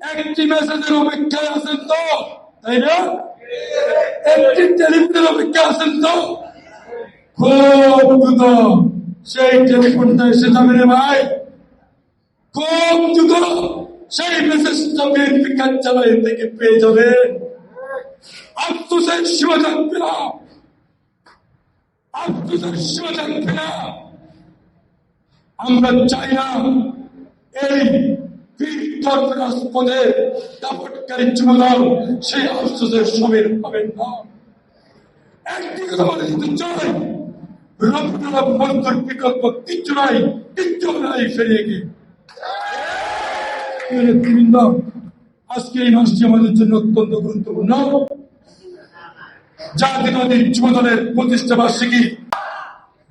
একটি মেসেজের অপেক্ষায় আছেন তো তাই না একটি টেলিফোনের অপেক্ষা আছেন তো খুব দ্রুত সেই টেলিফোনটা এসে যাবে রে ভাই খুব দ্রুত সেই মেসেজটা বিএনপি কার্যালয় থেকে পেয়ে যাবে আফসোসের সীমা থাকবে না আফসোসের সীমা থাকবে না আমরা চাই না এই বন্ধুর বিকল্প আজকে এই মাসটি আমাদের জন্য অত্যন্ত গুরুত্বপূর্ণ। জাতীয়বাদী যুবদলের প্রতিষ্ঠা বার্ষিকী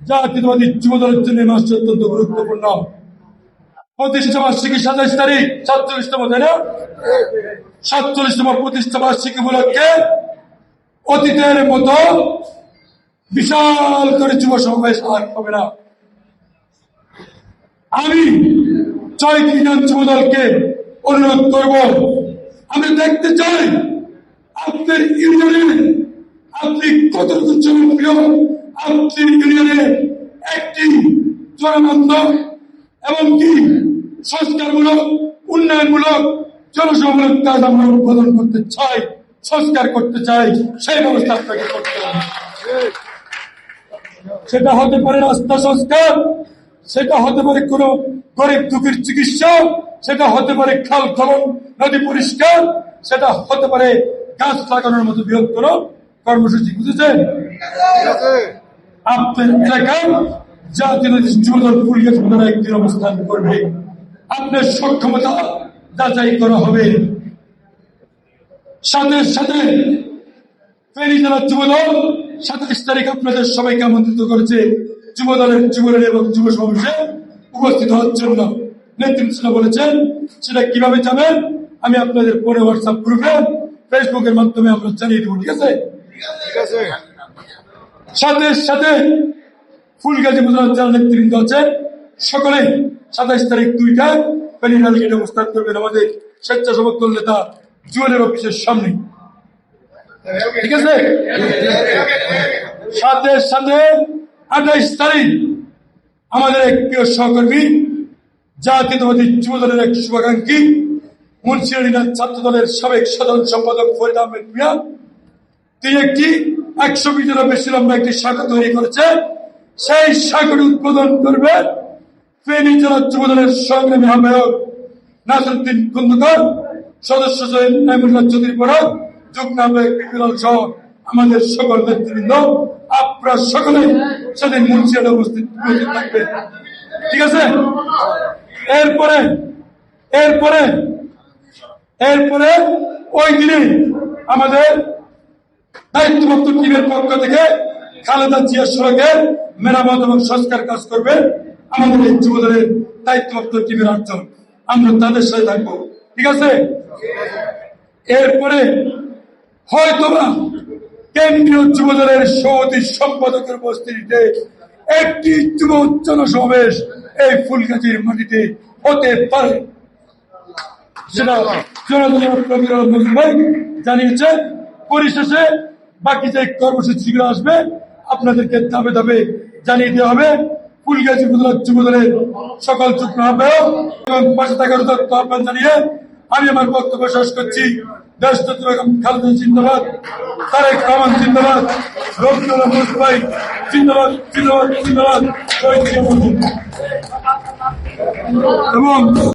জাতীয়বাদী যুবদলের জন্য মাসটি অত্যন্ত গুরুত্বপূর্ণ। প্রতিষ্ঠা বার্ষিকী সাতাইশ তারিখ, সাতচল্লিশতম, তাই না? সাতচল্লিশতম প্রতিষ্ঠা বার্ষিকী উপলক্ষে অতীতের মতো বিশাল করে যুব সমাবেশ আর হবে না। আমি চৈত্রী যুবদলকে অনুরোধ করব। আমি দেখতে চাই আপনার ইউনিয়নে আপনি কতটুকু জনপ্রিয়? আপনি ইউনিয়নে একটি জনবন্ধ এবং কি? সংস্কারমূলক উন্নয়নমূলক জনসংমূলক কাজ আমরা উদ্বোধন করতে চাই সংস্কার করতে চাই সেই ব্যবস্থা আপনাকে করতে হবে। সেটা হতে পারে রাস্তা সংস্কার সেটা হতে পারে কোন গরিব দুঃখীর চিকিৎসা সেটা হতে পারে খাল খনন নদী পরিষ্কার সেটা হতে পারে গাছ লাগানোর মতো বৃহত্তর কর্মসূচি বুঝেছেন? আপনার এলাকায় জাতীয় যুবদল পুলিশ প্রধান একদিন অবস্থান করবে আপনার সক্ষমতা যাচাই করা হবে। সাথে জেলার যুবদল তারিখ আপনাদের সবাইকে আমন্ত্রিত করেছে। যুবদলের যুবলীগ এবং যুব সমাবেশে উপস্থিত হওয়ার জন্য নেতৃত্ব বলেছেন। সেটা কীভাবে যাবেন আমি আপনাদের পরে হোয়াটসঅ্যাপ গ্রুপে ফেসবুকের মাধ্যমে আমরা জানিয়ে দেবো ঠিক আছে। সাথে সাথে ফুলগাজী জেলা নেতৃবৃন্দ আছে সকলেই সাতাইশ তারিখ দুইটায় পেরিনাল গেটে অবস্থান করবেন আমাদের স্বেচ্ছাসেবক দল নেতা জুয়েলের অফিসের সামনে। ঠিক আছে? সাথে সাথে আঠাইশ তারিখ আমাদের এক প্রিয় সহকর্মী, জাতীয়তাবাদী যুব দলের এক শুভাকাঙ্ক্ষী মুন্সিয়ালিনা ছাত্র দলের সাবেক সাধারণ সম্পাদক ফরিদ আহমেদ মিয়া। তিনি একটি একশো মিটারের বেশি লম্বা একটি শাখা তৈরি করেছে সেই শাখাটি উদ্বোধন করবে। ফেনী জেলা যুব দলের সংগ্রামী আহ্বায়ক নাসরুদ্দিন খন্দকার সদস্য নাইমুল্লাহ চৌধুরী পড়া যুগ্ম আহ্বায়ক আমাদের সকল নেতৃবৃন্দ। আপনারা সকলে সেদিন মুন্সিয়ালে উপস্থিত থাকবে ঠিক আছে? এরপরে এরপরে এরপরে ওই দিনে আমাদের দায়িত্বপ্রাপ্ত টিমের পক্ষ থেকে খালেদা জিয়া সড়কের মেরামত এবং সংস্কার কাজ করবে আমাদের এই যুবদলের দায়িত্বপ্রাপ্ত টিমের আটজন। আমরা তাদের সাথে থাকব। ঠিক আছে? এরপরে হয়তোবা কেন্দ্রীয় যুবদলের সভাপতি সম্পাদকের উপস্থিতিতে একটি যুব জনসমাবেশ এই ফুলগাছির মাটিতে হতে পারে। সেটা জানিয়েছে পরিশেষে বাকি যে কর্মসূচিগুলো আসবে আপনাদেরকে ধাপে ধাপে জানিয়ে দেওয়া হবে। ফুলগাছি যুবদলের সকল যুগ্ম এবং পাশে থাকার উদাত্ত আহ্বান জানিয়ে আমি আমার বক্তব্য শেষ করছি। জিন্দাবাদ, তারেক রহমান জিন্দাবাদ মুখ ভাই জিন্দাবাদ জিন্দাবাদ জিন্দাবাদ। এবং